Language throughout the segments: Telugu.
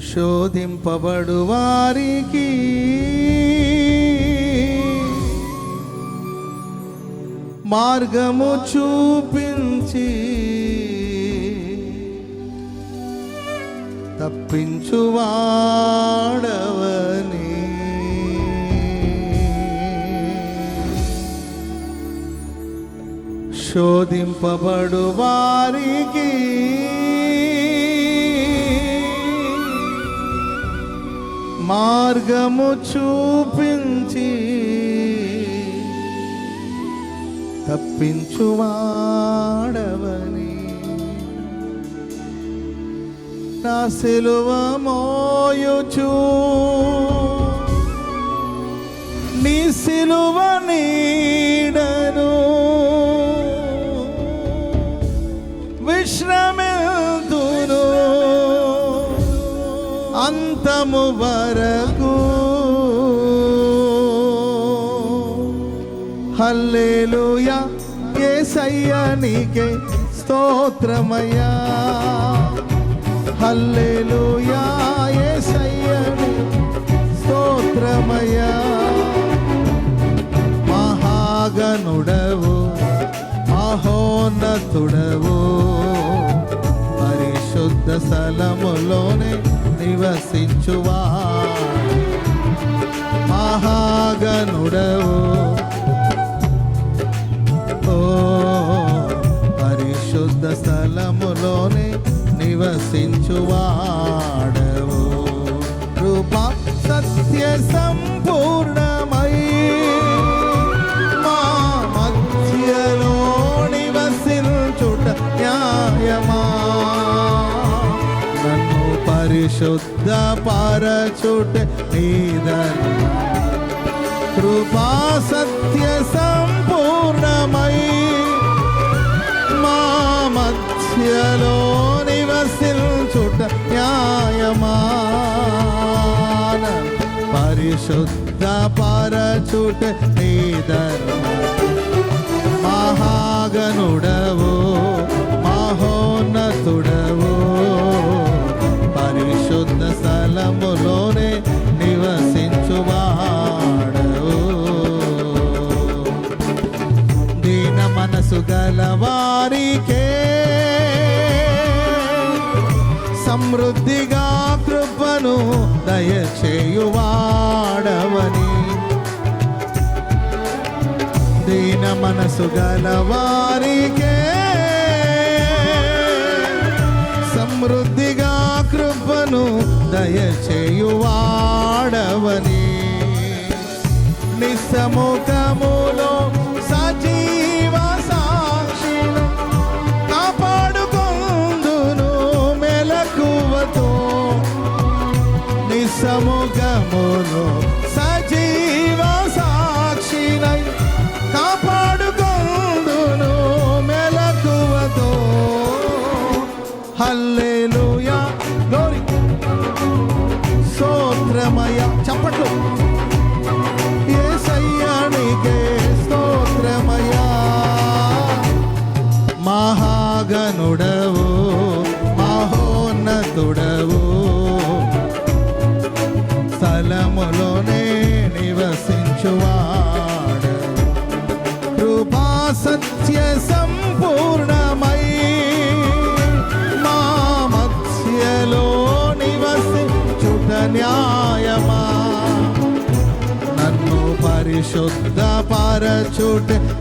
శోధింపబడు వారికి మార్గము చూపించి తప్పించువాడవని. శోధింపబడు వారికి మార్గము చూపించి తప్పించువాడవని. నా సిలువ మోయుచు. నీ సిలువ నీడను విశ్రమిల్తును అంతము వరకు. హల్లేలుయా యేసయ్యా నీకే స్తోత్రమయ్యా. హల్లేలుయా యేసయ్యా స్తోత్రమయ్యా. మహాగనుడవు మహోన్నతుడవు. పరిశుద్ధ స్థలములోనే నివసించువా? మహాగనుడవు. ఓ పరిశుద్ధ స్థలములోనే నివసి పరచుట నీదరు కృపా సత్య సంపూర్ణమై మా మధ్యలో నివసించుట న్యాయమాన. పరిశుద్ధ పరచుట నీ మహాగనుడ సమృద్ధిగా కృపను దయచేయువాడవని. దీన మనసు గలవారికే సమృద్ధిగా కృపను దయచేయువాడవని. నిస్సముఖము హల్లెలూయా పరచుట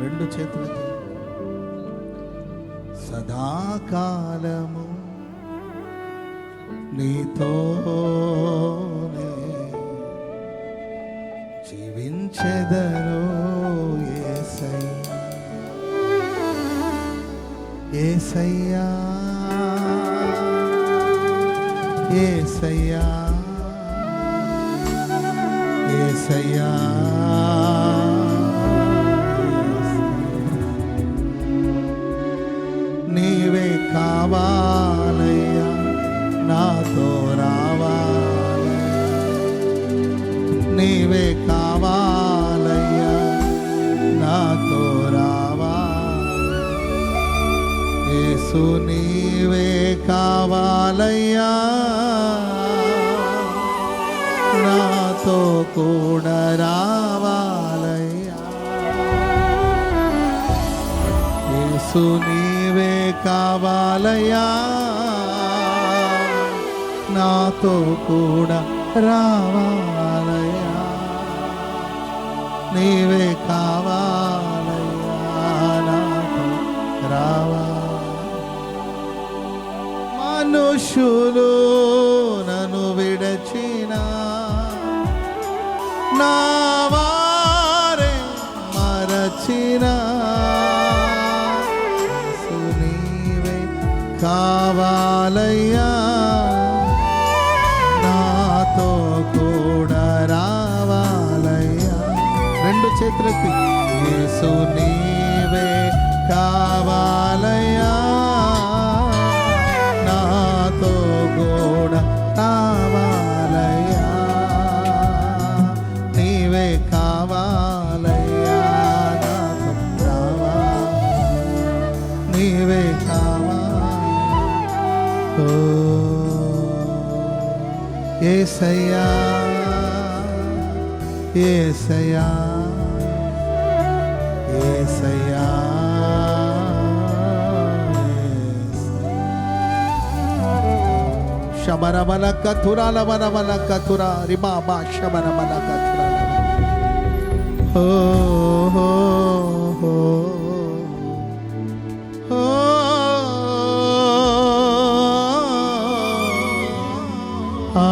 రెండు చేతులకి సదాకాలము నీతోనే జీవించెదను ఏసయ్యా ఏసయ్యా. ఏసయ్యా నీవే కావాలయ్యా నాతో రావాలి నీవే కావాలయ్యా నాతో రావాలి యేసు నీవే కావాలయ్యా. నాతో కూడా రావాలయ్యా. యేసు నీవే కావాలయ్యా. నాతో కూడా రావాలయ్యా. నీవే కావాలయ్యా. నాతో రావా. మనుషులు రెండు యేసు నీవే కావాలయ్యా. నాతో కూడా రావాలయ్యా నీవే కావాలయ్యా. నాతో రావాలి నీవే కావాలి ఓ ఏసయ్యా. ఏసయ్యా. ఏసయ్యా శబరబల కథురాల బలబల కథుర రిబాబా శబరబల కథుర ఓ హో హో ఓ ఆ